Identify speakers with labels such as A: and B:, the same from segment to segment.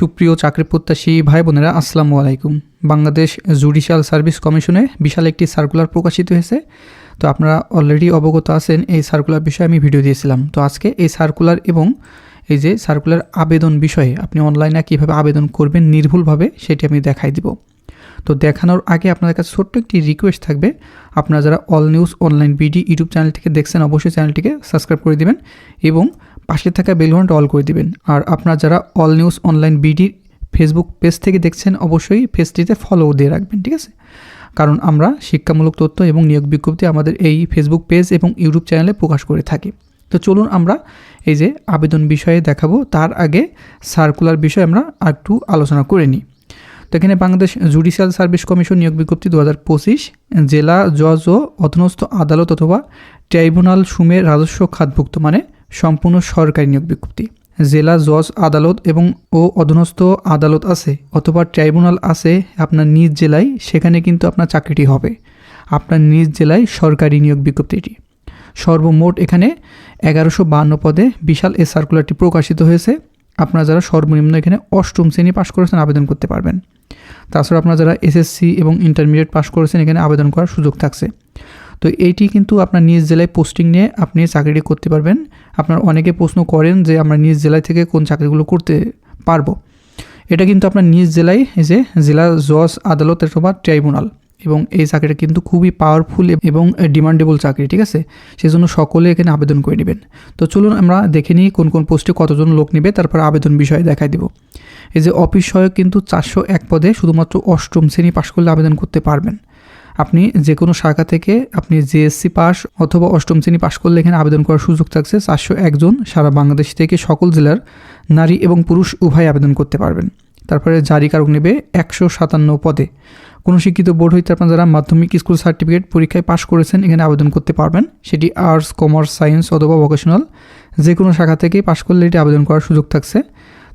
A: সুপ্রিয় চাকরি প্রত্যাশী ভাই বোনেরা, আসসালামু আলাইকুম। বাংলাদেশ জুডিশিয়াল সার্ভিস কমিশনে বিশাল একটি সার্কুলার প্রকাশিত হয়েছে। তো আপনারা অলরেডি অবগত আছেন, এই সার্কুলার বিষয়ে আমি ভিডিও দিয়েছিলাম। তো আজকে এই সার্কুলার এবং এই যে সার্কুলার আবেদন বিষয়ে আপনি অনলাইনে কীভাবে আবেদন করবেন নির্ভুলভাবে, সেটি আমি দেখাই দিব। তো দেখানোর আগে আপনাদের কাছে ছোট্ট একটি রিকোয়েস্ট থাকবে। আপনারা যারা all news online BD YouTube channel থেকে দেখছেন, অবশ্যই চ্যানেলটিকে সাবস্ক্রাইব করে দিবেন এবং পাশে থাকা বেলঘন্টা অল করে দিবেন। আর আপনারা যারা অল নিউজ অনলাইন বিডির ফেসবুক পেজ থেকে দেখছেন, অবশ্যই পেজটিতে ফলো দিয়ে রাখবেন, ঠিক আছে? কারণ আমরা শিক্ষামূলক তথ্য এবং নিয়োগ বিজ্ঞপ্তি আমাদের এই ফেসবুক পেজ এবং ইউটিউব চ্যানেলে প্রকাশ করে থাকি। তো চলুন আমরা এই যে আবেদন বিষয়ে দেখাবো। তার আগে সার্কুলার বিষয়ে আমরা একটু আলোচনা করে নিই। তো এখানে বাংলাদেশ জুডিশিয়াল সার্ভিস কমিশন নিয়োগ বিজ্ঞপ্তি দু হাজার পঁচিশ, জেলা জজ ও অধীনস্থ আদালত অথবা ট্রাইব্যুনাল সুমের রাজস্ব খাতভুক্ত মানে সম্পূর্ণ সরকারি নিয়োগ বিজ্ঞপ্তি। জেলা জজ আদালত এবং ও অধীনস্থ আদালত আছে অথবা ট্রাইব্যুনাল আছে আপনার নিজ জেলায়, সেখানে কিন্তু আপনার চাকরিটি হবে। আপনার নিজ জেলায় সরকারি নিয়োগ বিজ্ঞপ্তিটি সর্বমোট এখানে এগারোশো বান্ন পদে বিশাল এ সার্কুলারটি প্রকাশিত হয়েছে। আপনারা যারা সর্বনিম্ন এখানে অষ্টম শ্রেণি পাশ করেছেন আবেদন করতে পারবেন। তাছাড়া আপনারা যারা এসএসসি এবং ইন্টারমিডিয়েট পাশ করেছেন এখানে আবেদন করার সুযোগ থাকছে। তো এইটি কিন্তু আপনার নিজ জেলায় পোস্টিং নিয়ে আপনি চাকরিটি করতে পারবেন। আপনার অনেকে প্রশ্ন করেন যে আমরা নিজ জেলায় থেকে কোন চাকরিগুলো করতে পারব। এটা কিন্তু আপনার নিজ জেলায় যে জেলা জজ আদালত অথবা ট্রাইব্যুনাল। এবং এই চাকরিটা কিন্তু খুবই পাওয়ারফুল এবং ডিমান্ডেবল চাকরি, ঠিক আছে? সেজন্য সকলে এখানে আবেদন করে নেবেন। তো চলুন আমরা দেখে নিই কোন কোন পোস্টে কতজন লোক নেবে, তারপর আবেদন বিষয়ে দেখাই দেব। এই যে অফিস সহায়ক কিন্তু চারশো এক পদে শুধুমাত্র অষ্টম শ্রেণি পাশ করলে আবেদন করতে পারবেন। আপনি যে কোনো শাখা থেকে আপনি জিএসসি পাস অথবা অষ্টম শ্রেণি পাশ করলে এখানে আবেদন করার সুযোগ থাকছে চারশো একজন সারা বাংলাদেশ থেকে সকল জেলার নারী এবং পুরুষ উভয় আবেদন করতে পারবেন। তারপরে জারিকারক নেবে একশো সাতান্ন পদে। কোনো শিক্ষিত বোর্ড হইতে আপনার যারা মাধ্যমিক স্কুল সার্টিফিকেট পরীক্ষায় পাশ করেছেন, এখানে আবেদন করতে পারবেন। সেটি আর্টস, কমার্স, সায়েন্স অথবা ভোকেশনাল। যে কোনো শাখা থেকেই পাশ করলে এটি আবেদন করার সুযোগ থাকছে।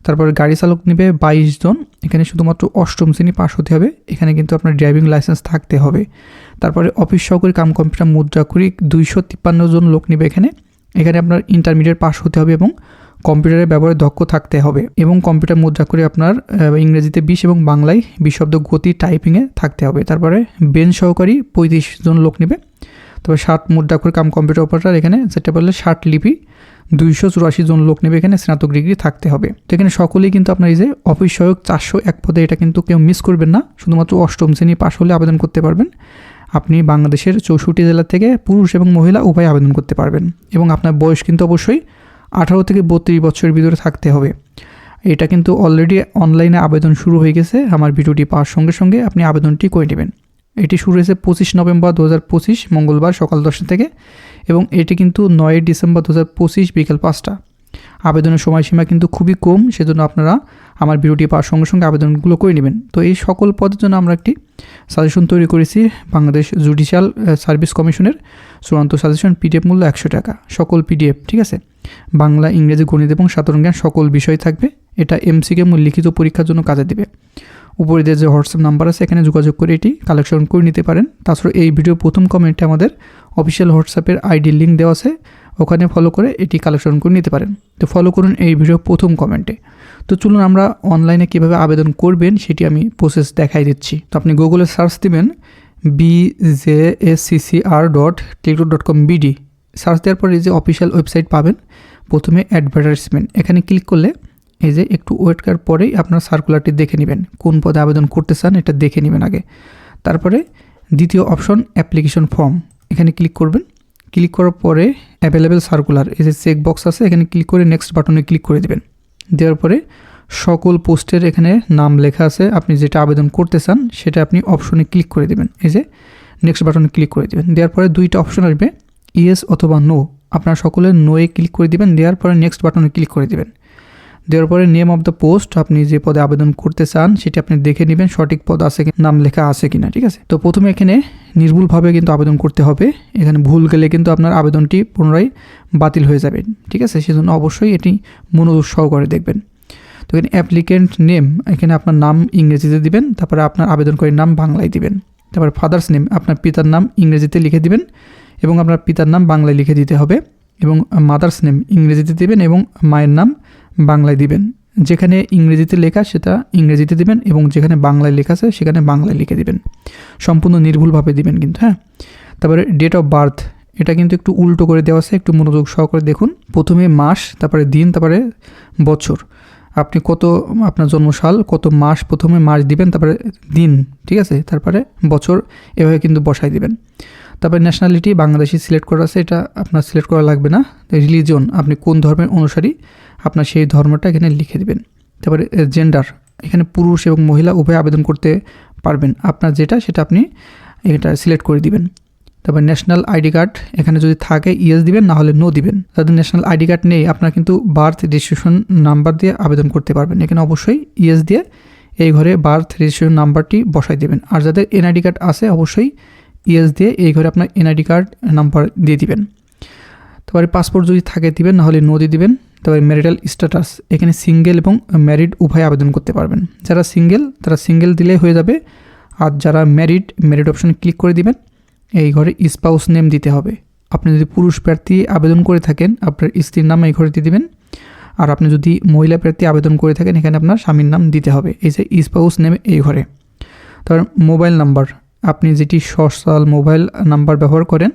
A: তারপরে গাড়ি চালক নেবে বাইশ জন। এখানে শুধুমাত্র অষ্টম শ্রেণি পাশ হতে হবে। এখানে কিন্তু আপনার ড্রাইভিং লাইসেন্স থাকতে হবে। তারপরে অফিস সহকারী কাম কম্পিউটার মুদ্রাকুরি দুইশো তিপ্পান্ন জন লোক নেবে এখানে। এখানে আপনার ইন্টারমিডিয়েট পাশ হতে হবে এবং কম্পিউটারের ব্যবহারে দক্ষ থাকতে হবে এবং কম্পিউটার মুদ্রা করে আপনার ইংরেজিতে বিশ এবং বাংলায় বিশ শব্দ গতি টাইপিংয়ে থাকতে হবে। তারপরে বেঞ্চ সহকারী পঁয়ত্রিশ জন লোক নেবে। তবে ষাট মুদ্রা করে কাম কম্পিউটার অপারেটার এখানে যেটা বললে ষাট লিপি দুইশো চুরাশি জন লোক নেবে এখানে স্নাতক ডিগ্রি থাকতে হবে। তো এখানে সকলেই কিন্তু আপনার এই যে অফিস সহায়ক চারশো এক পদে এটা কিন্তু কেউ মিস করবেন না। শুধুমাত্র অষ্টম শ্রেণি পাশ হলে আবেদন করতে পারবেন। আপনি বাংলাদেশের চৌষট্টি জেলা থেকে পুরুষ এবং মহিলা উভয় আবেদন করতে পারবেন এবং আপনার বয়স কিন্তু অবশ্যই আঠারো থেকে বত্রিশ বছরের ভিতরে থাকতে হবে। এটা কিন্তু অলরেডি অনলাইনে আবেদন শুরু হয়ে গেছে। আমার ভিডিওটি পাওয়ার সঙ্গে সঙ্গে আপনি আবেদনটি করে নেবেন। এটি শুরু হয়েছে পঁচিশ নভেম্বর দু হাজার পঁচিশ, মঙ্গলবার সকাল দশটা থেকে এবং এটি কিন্তু নয় ডিসেম্বর দু হাজার পঁচিশ, বিকেল পাঁচটা। আবেদনের সময়সীমা কিন্তু খুবই কম, সেজন্য আপনারা আমার ভিডিওটি পাওয়ার সঙ্গে সঙ্গে আবেদনগুলো করে নেবেন। তো এই সকল পদের জন্য আমরা একটি সাজেশন তৈরি করেছি বাংলাদেশ জুডিশিয়াল সার্ভিস কমিশনের চূড়ান্ত সাজেশন পিডিএফ মূল্য একশো টাকা। সকল পিডিএফ ঠিক আছে? বাংলা, ইংরেজি, গণিত এবং সাধারণ জ্ঞান সকল বিষয় থাকবে। এটা এমসিকে লিখিত পরীক্ষার জন্য কাজে দেবে। উপরে যে হোয়াটসঅ্যাপ নাম্বার আছে, এখানে যোগাযোগ করে এটি কালেকশন করে নিতে পারেন। তাছাড়া এই ভিডিও প্রথম কমেন্টে আমাদের অফিসিয়াল হোয়াটসঅ্যাপের আইডি লিঙ্ক দেওয়া আছে। ওখানে ফলো করে এটি কালেকশন করে নিতে পারেন। তো ফলো করুন এই ভিডিও প্রথম কমেন্টে তো চলুন আমরা অনলাইনে কীভাবে আবেদন করবেন সেটি আমি প্রসেস দেখাই দিচ্ছি। তো আপনি গুগলে সার্চ দিবেন B J S C C R dot Teletalk dot com BD search দেওয়ার পরে এই যে অফিসিয়াল ওয়েবসাইট পাবেন, প্রথমে অ্যাডভার্টাইজমেন্ট এখানে ক্লিক করলে এই যে একটু ওয়েট করার পরেই আপনার সার্কুলারটি দেখে নেবেন। কোন পদে আবেদন করতে চান এটা দেখে নেবেন আগে। তারপরে দ্বিতীয় অপশন অ্যাপ্লিকেশন ফর্ম এখানে ক্লিক করবেন। ক্লিক করার পরে অ্যাভেলেবেল সার্কুলার এই যে চেক বক্স আছে, এখানে ক্লিক করে নেক্সট বাটনে ক্লিক করে দেবেন। দেওয়ার পরে সকল পোস্টের এখানে নাম লেখা আছে, আপনি যেটা আবেদন করতে চান সেটা আপনি অপশনে ক্লিক করে দেবেন। এই যে নেক্সট বাটনে ক্লিক করে দেবেন। দেওয়ার পরে দুইটা অপশন আসবে। ইয়েস অথবা নো, আপনার সকলে নোয়ে ক্লিক করে দিবেন, দেওয়ার পরে নেক্সট বাটনে ক্লিক করে দেবেন। দেওয়ার পরে নেম অফ দ্য পোস্ট আপনি যে পদে আবেদন করতে চান, সেটি আপনি দেখে নেবেন, সঠিক পদ আছে নাম লেখা আছে কিনা, ঠিক আছে? তো প্রথমে এখানে নির্ভুলভাবে কিন্তু আবেদন করতে হবে। এখানে ভুল গেলে কিন্তু আপনার আবেদনটি পুনরায় বাতিল হয়ে যাবে, ঠিক আছে? সেজন্য অবশ্যই এটি মনোযোগ সহকারে দেখবেন। তো এখানে অ্যাপ্লিকেন্ট নেম এখানে আপনার নাম ইংরেজিতে দিবেন, তারপরে আপনার আবেদনকারীর নাম বাংলায় দিবেন। তারপর ফাদার্স নেম আপনার পিতার নাম ইংরেজিতে লিখে দিবেন। এবং আপনার পিতার নাম বাংলায় লিখে দিতে হবে এবং মাদার্স নেম ইংরেজিতে দিবেন এবং মায়ের নাম বাংলায় দিবেন। যেখানে ইংরেজিতে লেখা সেটা ইংরেজিতে দিবেন এবং যেখানে বাংলায় লেখা আছে সেখানে বাংলায় লিখে দিবেন। সম্পূর্ণ নির্ভুলভাবে দিবেন কিন্তু হ্যাঁ? তারপরে ডেট অফ বার্থ এটা কিন্তু একটু উল্টো করে দেওয়া আছে, একটু মনোযোগ সহকারে দেখুন। প্রথমে মাস, তারপরে দিন, তারপরে বছর। আপনি কত, আপনার জন্মসাল, কত মাস প্রথমে মাস দিবেন, তারপরে দিন, ঠিক আছে? তারপরে বছর, এভাবে কিন্তু বসাই দিবেন। তারপরে ন্যাশনালিটি বাংলাদেশি সিলেক্ট করা আছে, এটা আপনার সিলেক্ট করা লাগবে না। রিলিজন আপনি কোন ধর্মের অনুসারী, আপনার সেই ধর্মটা এখানে লিখে দেবেন। তারপরে জেন্ডার এখানে পুরুষ এবং মহিলা উভয় আবেদন করতে পারবেন। আপনার যেটা, সেটা আপনি এটা সিলেক্ট করে দিবেন। তারপর ন্যাশনাল আইডি কার্ড এখানে যদি থাকে ইয়েস দিবেন, না হলে নো দিবেন। যাদের ন্যাশনাল আইডি কার্ড নেই, আপনারা কিন্তু বার্থ রেজিস্ট্রেশন নাম্বার দিয়ে আবেদন করতে পারবেন। এখানে অবশ্যই ইয়েস দিয়ে এই ঘরে বার্থ রেজিস্ট্রেশন নাম্বারটি বসাই দেবেন। আর যাদের এনআইডি কার্ড আছে, অবশ্যই ইয়েস দিয়ে এই ঘরে আপনার এনআইডি কার্ড নাম্বার দিয়ে দিবেন। তারপরে পাসপোর্ট যদি থাকে দিবেন, নাহলে নো দিয়ে দিবেন। তারপরে ম্যারিটাল স্ট্যাটাস এখানে সিঙ্গেল এবং ম্যারিড উভয় আবেদন করতে পারবেন। যারা সিঙ্গেল তারা সিঙ্গেল দিলেই হয়ে যাবে। আর যারা ম্যারিড ম্যারিড অপশনে ক্লিক করে দিবেন। এই ঘরে স্পাউস নেম দিতে হবে। আপনি যদি পুরুষ প্রার্থী আবেদন করে থাকেন, আপনার স্ত্রীর নাম এই ঘরে দিয়ে দিবেন। আর আপনি যদি মহিলা প্রার্থী আবেদন করে থাকেন, এখানে আপনার স্বামীর নাম দিতে হবে। এই যে স্পাউস নেম এই ঘরে। তারপর মোবাইল নাম্বার আপনি যেটি সোশ্যাল মোবাইল নাম্বার ব্যবহার করেন,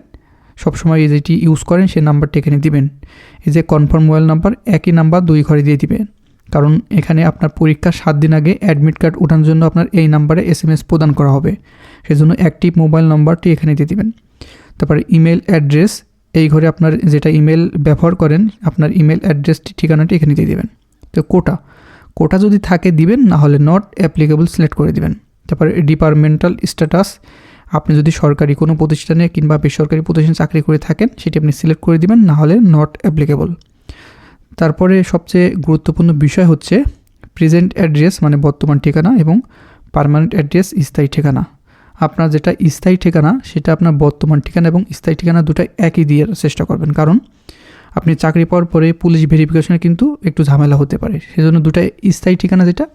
A: সবসময় যেটি ইউজ করেন সেই নাম্বারটি এখানে দিবেন। এই যে কনফার্ম মোবাইল নাম্বার, একই নাম্বার দুই ঘরে দিয়ে দিবেন। কারণ এখানে আপনার পরীক্ষা সাত দিন আগে অ্যাডমিট কার্ড ওঠানোর জন্য আপনার এই নাম্বারে এস প্রদান করা হবে। সেজন্য অ্যাক্টিভ মোবাইল নাম্বারটি এখানে দিয়ে দিবেন। তারপরে ইমেল অ্যাড্রেস, এই ঘরে আপনার যেটা ইমেল ব্যবহার করেন, আপনার ইমেল অ্যাড্রেসটি, ঠিকানাটি এখানে দিয়ে দিবেন। তো কোটা কোটা যদি থাকে দিবেন, না হলে নট অ্যাপ্লিকেবল সিলেক্ট করে দিবেন। তারপরে ডিপার্টমেন্টাল স্ট্যাটাস আপনি যদি সরকারি কোনো প্রতিষ্ঠানে কিংবা বেসরকারি প্রতিষ্ঠানে চাকরি করে থাকেন, সেটি আপনি সিলেক্ট করে দিবেন, না হলে নট অ্যাপ্লিকেবল তারপরে সবচেয়ে গুরুত্বপূর্ণ বিষয় হচ্ছে প্রেজেন্ট অ্যাড্রেস মানে বর্তমান ঠিকানা এবং পারমানেন্ট অ্যাড্রেস স্থায়ী ঠিকানা। আপনার যেটা স্থায়ী ঠিকানা, সেটা আপনার বর্তমান ঠিকানা এবং স্থায়ী ঠিকানা দুটাই একই দিয়ে চেষ্টা করবেন। কারণ আপনি চাকরি পাওয়ার পরে পুলিশ ভেরিফিকেশনে কিন্তু একটু ঝামেলা হতে পারে। সেজন্য দুটাই স্থায়ী ঠিকানা যেটা,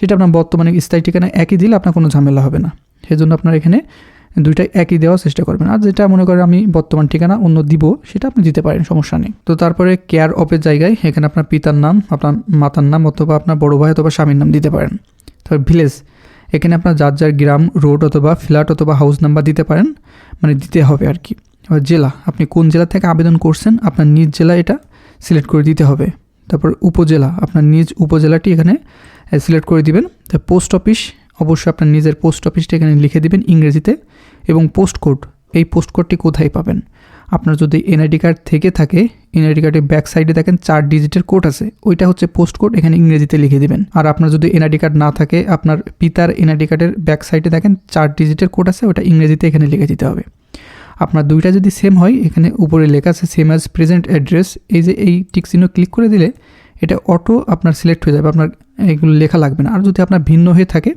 A: সেটা আপনার বর্তমানে স্থায়ী ঠিকানা একই দিলে আপনার কোনো ঝামেলা হবে না। সেজন্য আপনার এখানে দুইটাই একই দেওয়ার চেষ্টা করবেন। আর যেটা মনে করেন আমি বর্তমান ঠিকানা অন্য দিব, সেটা আপনি দিতে পারেন, সমস্যা নেই। তো তারপরে কেয়ার অফের জায়গায় এখানে আপনার পিতার নাম, আপনার মাতার নাম অথবা আপনার বড় ভাই অথবা স্বামীর নাম দিতে পারেন। তারপর ভিলেজ এখানে আপনার যার যার গ্রাম রোড অথবা ফ্ল্যাট অথবা হাউস নাম্বার দিতে পারেন। মানে দিতে হবে আর কি। এবার জেলা, আপনি কোন জেলা থেকে আবেদন করছেন, আপনার নিজ জেলা এটা সিলেক্ট করে দিতে হবে। তারপর উপজেলা, আপনার নিজ উপজেলাটি এখানে সিলেক্ট করে দিবেন। তা পোস্ট অফিস অবশ্যই আপনার নিজের পোস্ট অফিসটা এখানে লিখে দিবেন ইংরেজিতে এবং পোস্ট কোড এই পোস্ট কোডটি কোথায় পাবেন? আপনার যদি এনআইডি কার্ড থেকে থাকে এনআইডি কার্ডের ব্যাক সাইডে দেখেন চার ডিজিটের কোড আছে, ওইটা হচ্ছে পোস্ট কোড এখানে ইংরেজিতে লিখে দিবেন। আর আপনার যদি এনআইডি কার্ড না থাকে, আপনার পিতার এনআইডি কার্ডের ব্যাক সাইডে দেখেন চার ডিজিটের কোড আছে, ওটা ইংরেজিতে এখানে লিখে দিতে হবে। আপনার দুইটা যদি সেম হয়, এখানে উপরে লেখা আছে সেম অ্যাজ প্রেজেন্ট অ্যাড্রেস এই যে এই টিক চিহ্ন ক্লিক করে দিলে এটা অটো আপনার সিলেক্ট হয়ে যাবে, আপনার এগুলো লেখা লাগবে না। আর যদি আপনার ভিন্ন হয়ে থাকে,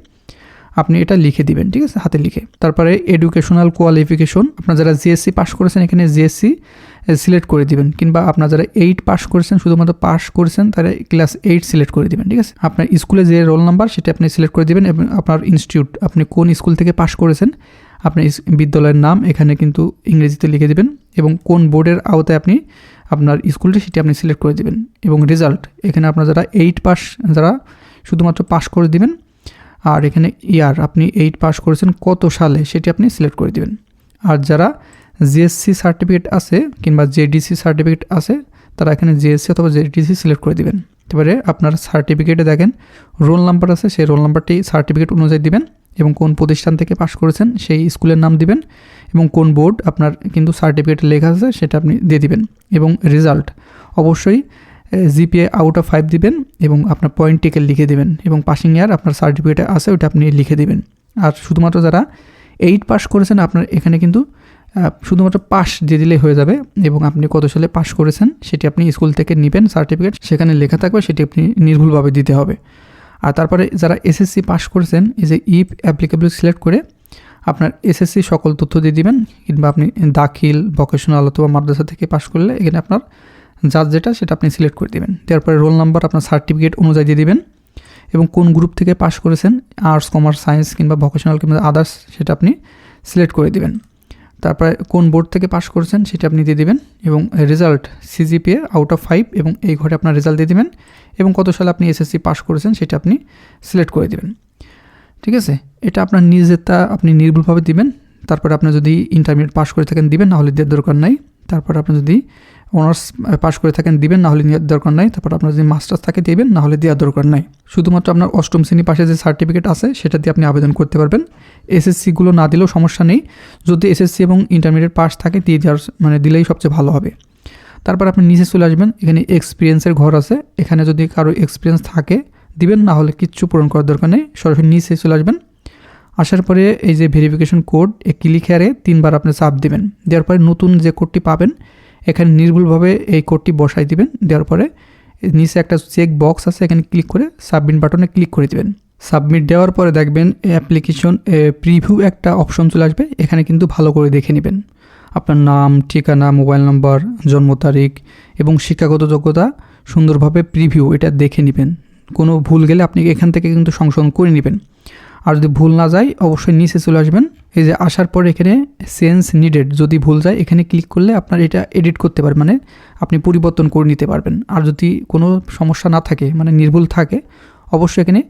A: আপনি এটা লিখে দিবেন, ঠিক আছে? হাতে লিখে। তারপরে এডুকেশনাল কোয়ালিফিকেশন আপনার যারা জিএসসি পাস করেছেন, এখানে জিএসসি সিলেক্ট করে দিবেন। কিংবা আপনার যারা এইট পাস করেছেন, শুধুমাত্র পাস করেছেন, তারা ক্লাস এইট সিলেক্ট করে দিবেন, ঠিক আছে? আপনার স্কুলে যে রোল নাম্বার সেটা আপনি সিলেক্ট করে দিবেন এবং আপনার ইনস্টিটিউট আপনি কোন স্কুল থেকে পাস করেছেন আপনার বিদ্যালয়ের নাম এখানে কিন্তু ইংরেজিতে লিখে দিবেন এবং কোন বোর্ডের আওতায় আপনি আপনার স্কুলটি সেটি আপনি সিলেক্ট করে দিবেন এবং রেজাল্ট। এখানে আপনার যারা এইট পাস যারা শুধুমাত্র পাস করে দিবেন, আর এখানে ইয়ার আপনি এইট পাস করেছেন, কত সালে সেটি আপনি সিলেক্ট করে দিবেন। আর যারা জিএসসি সার্টিফিকেট আছে কিংবা জেডিসি সার্টিফিকেট আছে, তারা এখানে জিএসসি অথবা জেডিসি সিলেক্ট করে দিবেন। এবারে আপনার সার্টিফিকেটে দেখেন রোল নাম্বার আছে, সেই রোল নাম্বারটি সার্টিফিকেট অনুযায়ী দিবেন। এবং কোন প্রতিষ্ঠান থেকে পাশ করেছেন সেই স্কুলের নাম দিবেন এবং কোন বোর্ড আপনার কিন্তু সার্টিফিকেটে লেখা আছে সেটা আপনি দিয়ে দিবেন এবং রেজাল্ট। অবশ্যই জিপিএ আউট অফ ফাইভ দিবেন এবং আপনার পয়েন্ট টিকে লিখে দেবেন এবং পাসিং ইয়ার আপনার সার্টিফিকেটে আছে ওটা আপনি লিখে দেবেন। আর শুধুমাত্র যারা এইট পাস করেছেন আপনার এখানে কিন্তু শুধুমাত্র পাস দিয়ে দিলেই হয়ে যাবে এবং আপনি কত সালে পাস করেছেন সেটি আপনি স্কুল থেকে নেবেন সার্টিফিকেট সেখানে লেখা থাকবে সেটি আপনি নির্ভুলভাবে দিতে হবে। আর তারপরে যারা এসএসসি পাস করেছেন, এই যে ইফ অ্যাপ্লিকেবল সিলেক্ট করে আপনার এসএসসি সকল তথ্য দিয়ে দিবেন, কিংবা আপনি দাখিল ভোকেশনাল অথবা মাদ্রাসা থেকে পাস করলে এখানে আপনার যার যেটা সেটা আপনি সিলেক্ট করে দেবেন। তারপরে রোল নাম্বার আপনার সার্টিফিকেট অনুযায়ী দিয়ে দিবেন এবং কোন গ্রুপ থেকে পাস করেছেন আর্টস কমার্স সায়েন্স কিংবা ভোকেশনাল কিংবা আদার্স সেটা আপনি সিলেক্ট করে দিবেন। তারপরে কোন বোর্ড থেকে পাশ করেছেন সেটা আপনি দিয়ে দেবেন এবং result CGPA out of five এবং এই ঘরে আপনার রেজাল্ট দিয়ে দেবেন এবং কত সালে আপনি এসএসসি পাস করেছেন সেটা আপনি সিলেক্ট করে দেবেন। ঠিক আছে? এটা আপনার নিজেরটা আপনি নির্ভুলভাবে দিবেন। তারপরে আপনি যদি ইন্টারমিডিয়েট পাস করে থাকেন দিবেন, নাহলে দেওয়ার দরকার নাই। তারপর আপনি যদি অনার্স পাশ করে থাকেন, দিবেন, না হলে নেওয়ার দরকার নাই। তারপর আপনার যদি মাস্টার্স থাকে, দিবেন, না হলে দেওয়ার দরকার নাই। শুধুমাত্র আপনার অষ্টম শ্রেণি পাশে যে সার্টিফিকেট আছে, সেটা দিয়ে আপনি আবেদন করতে পারবেন। এসএসসিগুলো না দিলেও সমস্যা নেই। যদি এসএসসি এবং ইন্টারমিডিয়েট পাস থাকে, দিয়ে দেওয়ার মানে দিলেই সবচেয়ে ভালো হবে। তারপর আপনি নিচে চলে আসবেন। এখানে এক্সপিরিয়েন্সের ঘর আছে। এখানে যদি কারও এক্সপিরিয়েন্স থাকে, দিবেন, না হলে কিচ্ছু পূরণ করার দরকার নেই। সরাসরি নিচে চলে আসবেন। আসার পরে এই যে ভেরিফিকেশন কোড এ ক্লিক হেয়ারে তিনবার আপনি চাপ দেবেন। দেওয়ার পরে নতুন যে কোডটি পাবেন, এখানে নির্ভুলভাবে এই কোডটি বসাই দিবেন। দেওয়ার পরে নিচে একটা চেক বক্স আছে, এখানে ক্লিক করে সাবমিট বাটনে ক্লিক করে দিবেন। সাবমিট দেওয়ার পরে দেখবেন অ্যাপ্লিকেশন প্রিভিউ একটা অপশন চলে আসবে। এখানে কিন্তু ভালো করে দেখে নেবেন। আপনার নাম, ঠিকানা মোবাইল নাম্বার জন্ম তারিখ এবং শিক্ষাগত যোগ্যতা সুন্দরভাবে প্রিভিউ এটা দেখে নেবেন। কোনো ভুল গেলে আপনি এখান থেকে কিন্তু সংশোধন করে নেবেন। আর যদি ভুল না যায়, অবশ্যই নিচে চলে আসবেন। এই যে আসার পর এখানে সেন্স নিডেড যদি ভুল যায়, এখানে ক্লিক করলে আপনার এটা এডিট করতে পারবেন মানে আপনি পরিবর্তন করে নিতে পারবেন। আর যদি কোনো সমস্যা না থাকে মানে নির্ভুল থাকে, অবশ্যই এখানে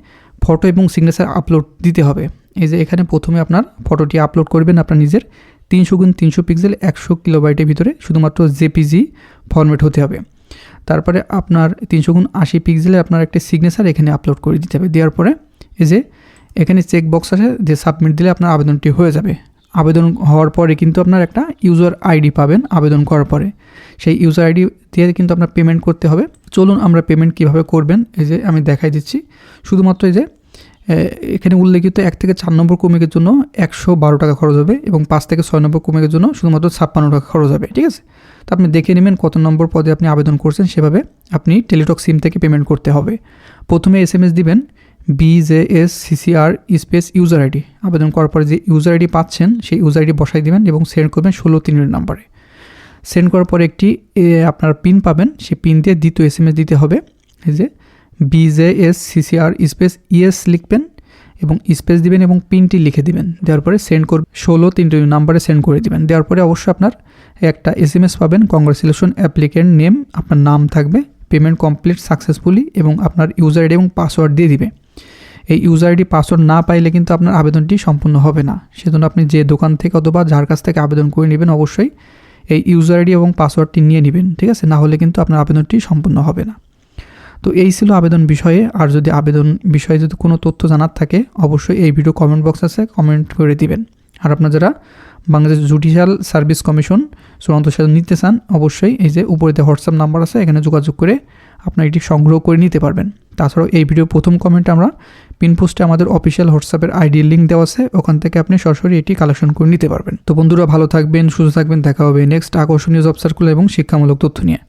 A: ফটো এবং সিগনেচার আপলোড দিতে হবে। এই যে এখানে প্রথমে আপনার ফটোটি আপলোড করবেন আপনার নিজের। তিনশো গুণ তিনশো পিক্সেল একশো কিলোবাইটের ভিতরে শুধুমাত্র জেপিজি ফরম্যাট হতে হবে। তারপরে আপনার তিনশো গুণ আশি পিক্সেলে আপনার একটা সিগনেচার এখানে আপলোড করে দিতে হবে। দেওয়ার পরে এই যে এখানে চেক বক্স আছে যে সাবমিট দিলে আপনার আবেদনটি হয়ে যাবে। আবেদন হওয়ার পরে কিন্তু আপনার একটা ইউজার আইডি পাবেন আবেদন করার পরে। সেই ইউজার আইডি দিয়ে কিন্তু আপনার পেমেন্ট করতে হবে। চলুন আমরা পেমেন্ট কীভাবে করবেন? এই যে আমি দেখাই দিচ্ছি। শুধুমাত্র এই যে এখানে উল্লেখিত এক থেকে চার নম্বর কমিকের জন্য একশো বারো টাকা খরচ হবে এবং পাঁচ থেকে ছয় নম্বর কমিকের জন্য শুধুমাত্র ছাপ্পান্ন টাকা খরচ হবে, ঠিক আছে? তো আপনি দেখে নেবেন কত নম্বর পদে আপনি আবেদন করছেন। সেভাবে আপনি টেলিটক সিম থেকে পেমেন্ট করতে হবে। প্রথমে এস এম এস দিবেন। BJS CCR space user ID আবেদন করার পরে যে ইউজার আইডি পাচ্ছেন, সেই ইউজার আইডি বসাই দিবেন এবং সেন্ড করবেন ষোলো তিনের নাম্বারে সেন্ড করার পরে একটি আপনার পিন পাবেন, সেই পিন দিয়ে দ্বিতীয় এস দিতে হবে। এই যে বিজেএস সিসিআর স্পেস ইএস লিখবেন এবং স্পেস দিবেন এবং পিনটি লিখে দিবেন। দেওয়ার পরে সেন্ড করবেন ষোলো তিনটি নাম্বারে সেন্ড করে দিবেন। দেওয়ার পরে অবশ্যই আপনার একটা এস এম এস পাবেন কংগ্রেচুলেশন অ্যাপ্লিকেন্ট নেম আপনার নাম থাকবে পেমেন্ট কমপ্লিট সাকসেসফুলি এবং আপনার ইউজার আইডি এবং পাসওয়ার্ড দিয়ে দিবে। এই ইউজার আইডি পাসওয়ার্ড না পাইলে কিন্তু আপনার আবেদনটি সম্পূর্ণ হবে না। সেজন্য আপনি যে দোকান থেকে অথবা যার কাছ থেকে আবেদন করে নেবেন, অবশ্যই এই ইউজার আইডি এবং পাসওয়ার্ডটি নিয়ে নেবেন, ঠিক আছে? না হলে কিন্তু আপনার আবেদনটি সম্পূর্ণ হবে না। তো এই ছিল আবেদন বিষয়ে। আর যদি আবেদন বিষয়ে যদি কোনো তথ্য জানার থাকে, অবশ্যই এই ভিডিও কমেন্ট বক্স আছে কমেন্ট করে দিবেন। আর আপনার যারা বাংলাদেশ জুডিশিয়াল সার্ভিস কমিশন চূড়ান্ত সেতু নিতে চান, অবশ্যই এই যে উপরেতে হোয়াটসঅ্যাপ নাম্বার আছে, এখানে যোগাযোগ করে আপনার এটি সংগ্রহ করে নিতে পারবেন। তাছাড়াও এই ভিডিও প্রথম কমেন্টে আমরা পিন পোস্টে আমাদের অফিসিয়াল হোয়াটসঅ্যাপের আইডি লিঙ্ক দেওয়া আছে, ওখান থেকে আপনি সরাসরি এটি কালেকশন করে নিতে পারবেন। তো বন্ধুরা, ভালো থাকবেন, সুস্থ থাকবেন, দেখা হবে নেক্সট আকর্ষণীয় জব সার্কুলার এবং শিক্ষামূলক তথ্য নিয়ে।